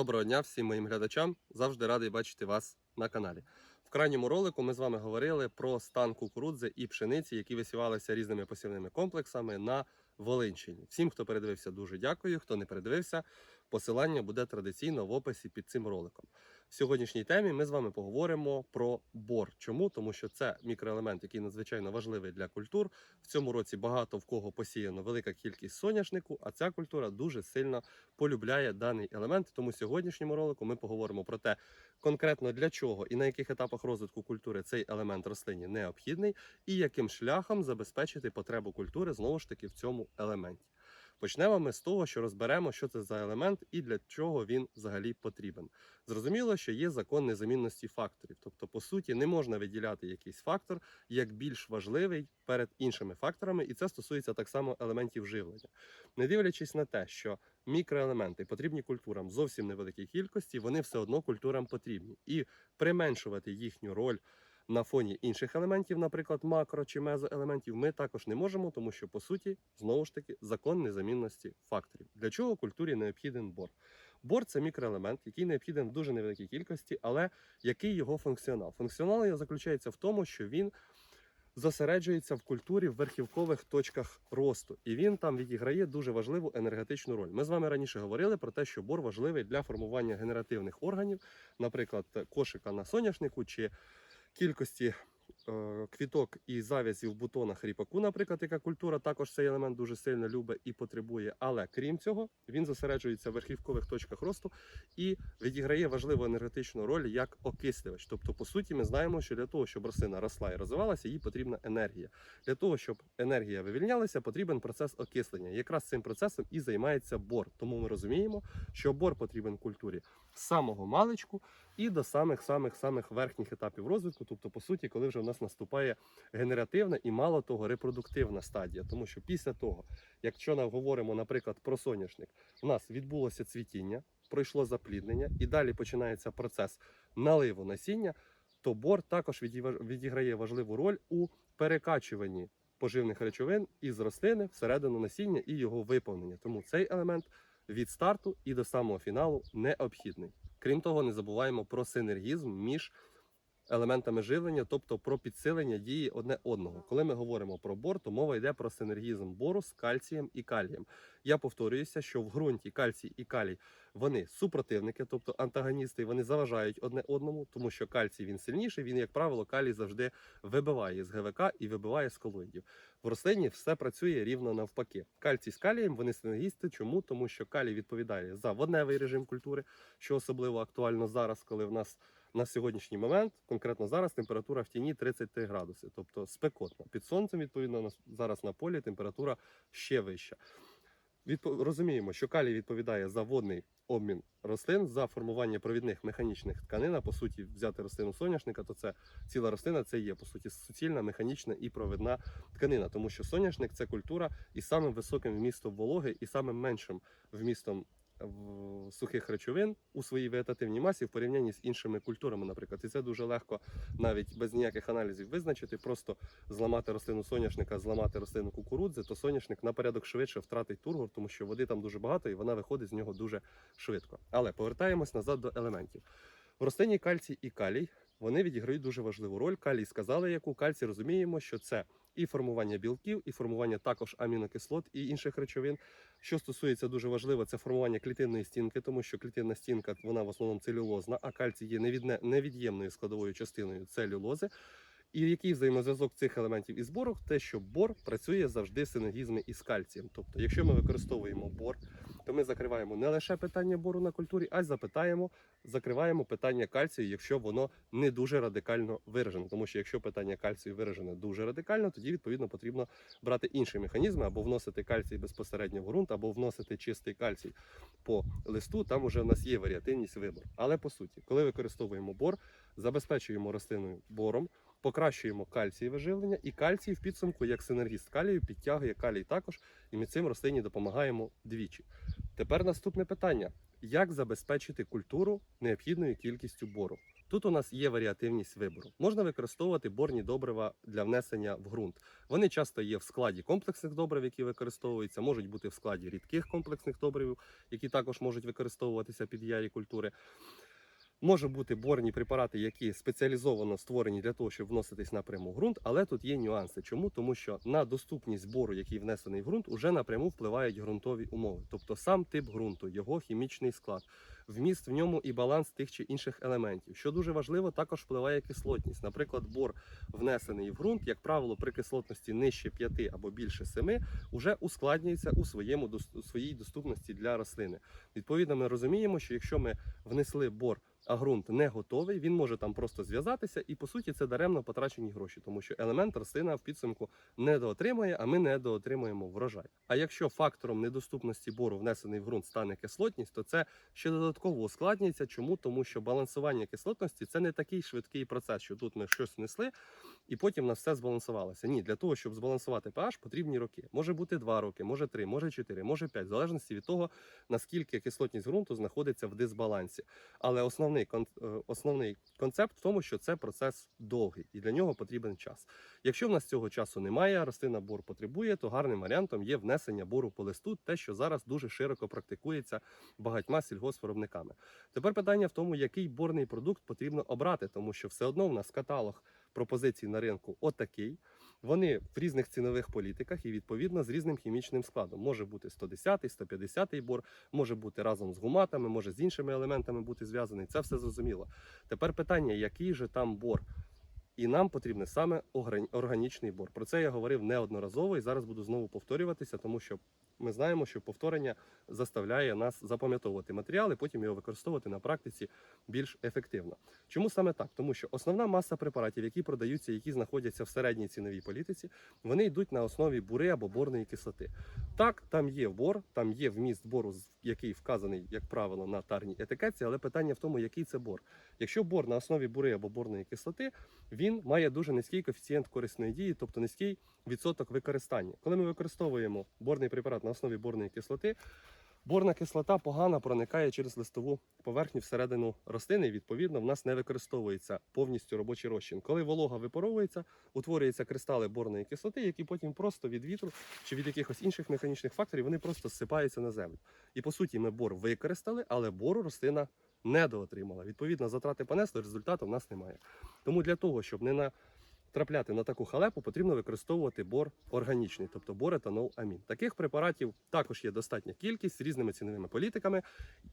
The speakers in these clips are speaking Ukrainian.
Доброго дня всім моїм глядачам. Завжди радий бачити вас на каналі. В крайньому ролику ми з вами говорили про стан кукурудзи і пшениці, які висівалися різними посівними комплексами на Волинщині. Всім, хто передивився, дуже дякую. Хто не передивився, посилання буде традиційно в описі під цим роликом. В сьогоднішній темі ми з вами поговоримо про бор. Чому? Тому що це мікроелемент, який надзвичайно важливий для культур. В цьому році багато в кого посіяно велика кількість соняшнику, а ця культура дуже сильно полюбляє даний елемент. Тому сьогоднішньому ролику ми поговоримо про те, конкретно для чого і на яких етапах розвитку культури цей елемент рослині необхідний, і яким шляхом забезпечити потребу культури знову ж таки в цьому елементі. Почнемо ми з того, що розберемо, що це за елемент і для чого він взагалі потрібен. Зрозуміло, що є закон незамінності факторів, тобто, по суті, не можна виділяти якийсь фактор як більш важливий перед іншими факторами, і це стосується так само елементів живлення. Не дивлячись на те, що мікроелементи потрібні культурам зовсім невеликій кількості, вони все одно культурам потрібні, і применшувати їхню роль. На фоні інших елементів, наприклад, макро чи мезоелементів, ми також не можемо, тому що по суті знову ж таки закон незамінності факторів. Для чого культурі необхіден бор? Бор це мікроелемент, який необхіден в дуже невеликій кількості, але який його функціонал? Функціонал заключається в тому, що він зосереджується в культурі в верхівкових точках росту, і він там відіграє дуже важливу енергетичну роль. Ми з вами раніше говорили про те, що бор важливий для формування генеративних органів, наприклад, кошика на соняшнику чи кількості е, квіток і зав'язів в бутонах ріпаку, наприклад, яка культура також цей елемент дуже сильно любить і потребує. Але крім цього, він зосереджується в верхівкових точках росту і відіграє важливу енергетичну роль як окислювач. Тобто, по суті, ми знаємо, що для того, щоб рослина росла і розвивалася, їй потрібна енергія. Для того, щоб енергія вивільнялася, потрібен процес окислення. Якраз цим процесом і займається бор. Тому ми розуміємо, що бор потрібен культурі самого маличку і до самих самих самих верхніх етапів розвитку. Тобто, по суті, коли вже в нас наступає генеративна і мало того репродуктивна стадія. Тому що після того, якщо ми говоримо, наприклад, про соняшник, у нас відбулося цвітіння, пройшло запліднення, і далі починається процес наливу насіння, то бор також відігра- відіграє важливу роль у перекачуванні поживних речовин із рослини всередину насіння і його виповнення. Тому цей елемент від старту і до самого фіналу необхідний. Крім того, не забуваємо про синергізм між елементами живлення, тобто про підсилення дії одне одного. Коли ми говоримо про бор, то мова йде про синергізм бору з кальцієм і калієм. Я повторююся, що в ґрунті кальцій і калій вони супротивники, тобто антагоністи, вони заважають одне одному, тому що кальцій він сильніший. Він, як правило, калій завжди вибиває з ГВК і вибиває з колоїдів. В рослині все працює рівно навпаки. Кальцій з калієм вони синергісти. Чому? Тому що калій відповідає за водневий режим культури, що особливо актуально зараз, коли в нас на сьогоднішній момент, конкретно зараз, температура в тіні 33 градуси, тобто спекотно. Під сонцем, відповідно, зараз на полі температура ще вища. Відпо- Розуміємо, що калій відповідає за водний обмін рослин, за формування провідних механічних тканин. А по суті, взяти рослину соняшника, то це ціла рослина, це є по суті суцільна, механічна і провідна тканина, тому що соняшник це культура із самим високим вмістом вологи і самим меншим вмістом сухих речовин у своїй вегетативній масі в порівнянні з іншими культурами, наприклад. І це дуже легко навіть без ніяких аналізів визначити, просто зламати рослину соняшника, зламати рослину кукурудзи, то соняшник на порядок швидше втратить тургор, тому що води там дуже багато і вона виходить з нього дуже швидко. Але повертаємось назад до елементів. В рослині кальцій і калій вони відіграють дуже важливу роль. Калій сказали, яку кальцій розуміємо, що це і формування білків, і формування також амінокислот і інших речовин. Що стосується дуже важливо, це формування клітинної стінки, тому що клітинна стінка вона в основному целюлозна, а кальцій є невід'ємною складовою частиною целюлози. І який взаємозв'язок цих елементів із бором? Те, що бор працює завжди в синергізмі із кальцієм. Тобто, якщо ми використовуємо бор, то ми закриваємо не лише питання бору на культурі, а й запитаємо, закриваємо питання кальцію, якщо воно не дуже радикально виражене. Тому що якщо питання кальцію виражене дуже радикально, тоді відповідно потрібно брати інші механізми або вносити кальцій безпосередньо в ґрунт, або вносити чистий кальцій по листу. Там уже в нас є варіативність вибору. Але по суті, коли використовуємо бор, забезпечуємо рослиною бором. Покращуємо кальцієве живлення, і кальцій в підсумку, як синергіст калію, підтягує калій також, і ми цим рослині допомагаємо двічі. Тепер наступне питання: як забезпечити культуру необхідною кількістю бору? Тут у нас є варіативність вибору. Можна використовувати борні добрива для внесення в ґрунт. Вони часто є в складі комплексних добрив, які використовуються, можуть бути в складі рідких комплексних добрив, які також можуть використовуватися під ярі культури. Може бути борні препарати, які спеціалізовано створені для того, щоб вноситись напряму в ґрунт, але тут є нюанси. Чому? Тому що на доступність бору, який внесений в ґрунт, уже напряму впливають ґрунтові умови, тобто сам тип ґрунту, його хімічний склад, вміст в ньому і баланс тих чи інших елементів. Що дуже важливо, також впливає кислотність. Наприклад, бор внесений в ґрунт, як правило, при кислотності нижче 5 або більше 7, уже ускладнюється у своєму у своїй доступності для рослини. Відповідно, ми розуміємо, що якщо ми внесли бор а ґрунт не готовий, він може там просто зв'язатися, і по суті це даремно потрачені гроші, тому що елемент рослина в підсумку недоотримує, а ми недоотримуємо врожай. А якщо фактором недоступності бору внесений в ґрунт стане кислотність, то це ще додатково ускладнюється. Чому? Тому що балансування кислотності це не такий швидкий процес, що тут ми щось внесли, і потім на все збалансувалося. Ні, для того, щоб збалансувати pH, потрібні роки. Може бути 2 роки, може 3, може 4, може 5, в залежності від того, наскільки кислотність ґрунту знаходиться в дисбалансі. Але основний е, основний концепт в тому, що це процес довгий і для нього потрібен час. Якщо в нас цього часу немає, рослина бор потребує, то гарним варіантом є внесення бору по листу, те, що зараз дуже широко практикується багатьма сільгоспвиробниками. Тепер питання в тому, який борний продукт потрібно обрати, тому що все одно в нас каталог пропозицій на ринку отакий. Вони в різних цінових політиках і відповідно з різним хімічним складом. Може бути 110, 150 бор, може бути разом з гуматами, може з іншими елементами бути зв'язаний. Це все зрозуміло. Тепер питання, який же там бор? І нам потрібен саме органічний бор. Про це я говорив неодноразово і зараз буду знову повторюватися, тому що ми знаємо, що повторення заставляє нас запам'ятовувати матеріал і потім його використовувати на практиці більш ефективно. Чому саме так? Тому що основна маса препаратів, які продаються, які знаходяться в середній ціновій політиці, вони йдуть на основі бури або борної кислоти. Так, там є бор, там є вміст бору, який вказаний, як правило, на тарній етикетці, але питання в тому, який це бор. Якщо бор на основі бури або борної кислоти, він має дуже низький коефіцієнт корисної дії, тобто низький відсоток використання. Коли ми використовуємо борний препарат на основі борної кислоти, борна кислота погано проникає через листову поверхню всередину рослини. і, Відповідно, в нас не використовується повністю робочий розчин. Коли волога випаровується, утворюються кристали борної кислоти, які потім просто від вітру чи від якихось інших механічних факторів вони просто зсипаються на землю. І по суті, ми бор використали, але бору рослина недоотримала. Відповідно, затрати понесли, результату в нас немає. Тому для того, щоб не натрапляти на таку халепу, потрібно використовувати бор органічний, тобто бор етанол амін. Таких препаратів також є достатня кількість з різними ціновими політиками.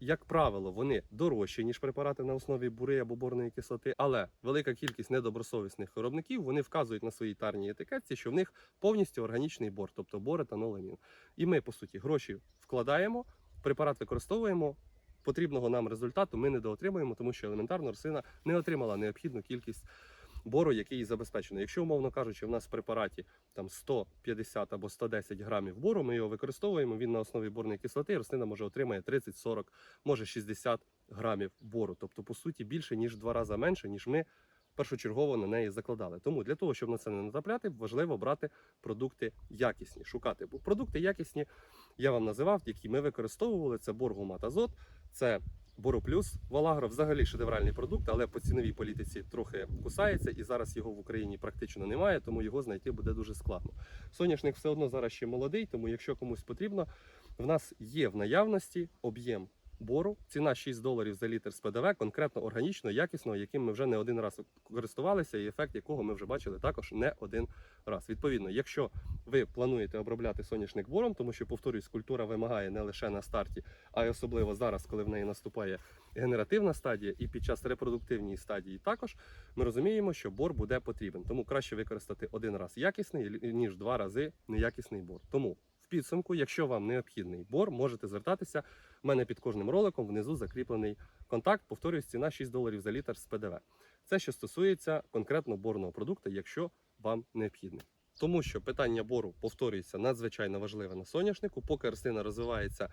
Як правило, вони дорожчі, ніж препарати на основі бури або борної кислоти, але велика кількість недобросовісних виробників вони вказують на своїй тарній етикетці, що в них повністю органічний бор, тобто бор етанол амін. І ми, по суті, гроші вкладаємо, препарат використовуємо. Потрібного нам результату ми не доотримуємо, тому що елементарно рослина не отримала необхідну кількість бору, який забезпечено. Якщо, умовно кажучи, в нас в препараті там 150 або 110 грамів бору, ми його використовуємо. Він на основі борної кислоти, і рослина може отримає 30, 40, може 60 грамів бору. Тобто, по суті, більше ніж два рази менше, ніж ми першочергово на неї закладали. Тому для того, щоб на це не натрапляти, важливо брати продукти якісні, шукати. Бо продукти якісні я вам називав, які ми використовували. Це боргумат азот, це Бороплюс Валагро взагалі шедевральний продукт, але по ціновій політиці трохи кусається, і зараз його в Україні практично немає, тому його знайти буде дуже складно. Соняшник все одно зараз ще молодий, тому якщо комусь потрібно, в нас є в наявності об'єм бору, ціна 6 доларів за літр з ПДВ, конкретно органічно, якісного, яким ми вже не один раз користувалися, і ефект якого ми вже бачили також не один раз. Відповідно, якщо ви плануєте обробляти соняшник бором, тому що повторюсь, культура вимагає не лише на старті, а й особливо зараз, коли в неї наступає генеративна стадія, і під час репродуктивної стадії також ми розуміємо, що бор буде потрібен. Тому краще використати один раз якісний, ніж два рази неякісний бор. Тому підсумку, якщо вам необхідний бор, можете звертатися. У мене під кожним роликом внизу закріплений контакт. Повторюсь, ціна 6 доларів за літр з ПДВ. Це що стосується конкретно борного продукту, якщо вам необхідний. Тому що питання бору повторюється надзвичайно важливе на соняшнику, поки рослина розвивається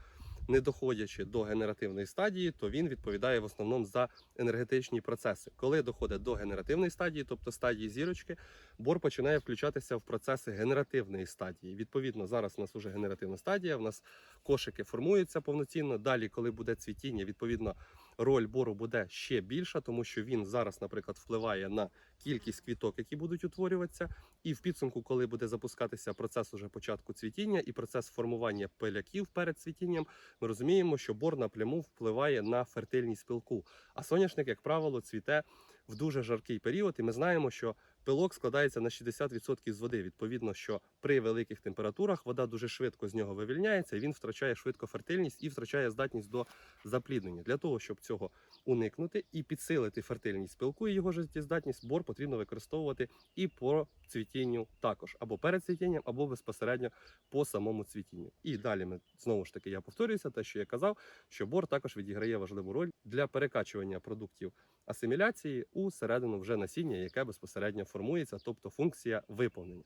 не доходячи до генеративної стадії, то він відповідає в основному за енергетичні процеси. Коли доходить до генеративної стадії, тобто стадії зірочки, бор починає включатися в процеси генеративної стадії. Відповідно, зараз у нас вже генеративна стадія, в нас кошики формуються повноцінно. Далі, коли буде цвітіння, відповідно роль бору буде ще більша, тому що він зараз, наприклад, впливає на кількість квіток, які будуть утворюватися, і в підсумку, коли буде запускатися процес уже початку цвітіння і процес формування пиляків перед цвітінням, ми розуміємо, що бор напряму впливає на фертильність пилку. А соняшник, як правило, цвіте в дуже жаркий період, і ми знаємо, що пилок складається на 60% з води. Відповідно, що при великих температурах вода дуже швидко з нього вивільняється, і він втрачає швидко фертильність і втрачає здатність до запліднення. Для того, щоб цього уникнути і підсилити фертильність пилку і його життєздатність, бор потрібно використовувати і по цвітінню також, або перед цвітінням, або безпосередньо по самому цвітінню. І далі ми знову ж таки я повторююся, те, що я казав, що бор також відіграє важливу роль для перекачування продуктів асиміляції у середину вже насіння, яке безпосередньо формується, тобто функція виповнення.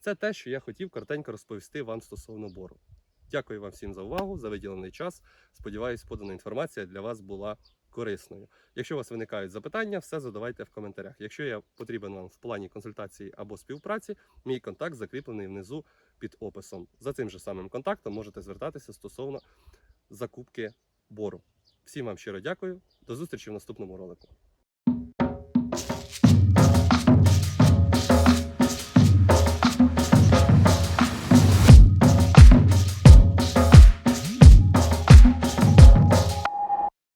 Це те, що я хотів коротенько розповісти вам стосовно бору. Дякую вам всім за увагу, за виділений час. Сподіваюсь, подана інформація для вас була корисною. Якщо у вас виникають запитання, все задавайте в коментарях. Якщо я потрібен вам в плані консультації або співпраці, мій контакт закріплений внизу під описом. За цим же самим контактом можете звертатися стосовно закупки бору. Всім вам щиро дякую. До зустрічі в наступному ролику.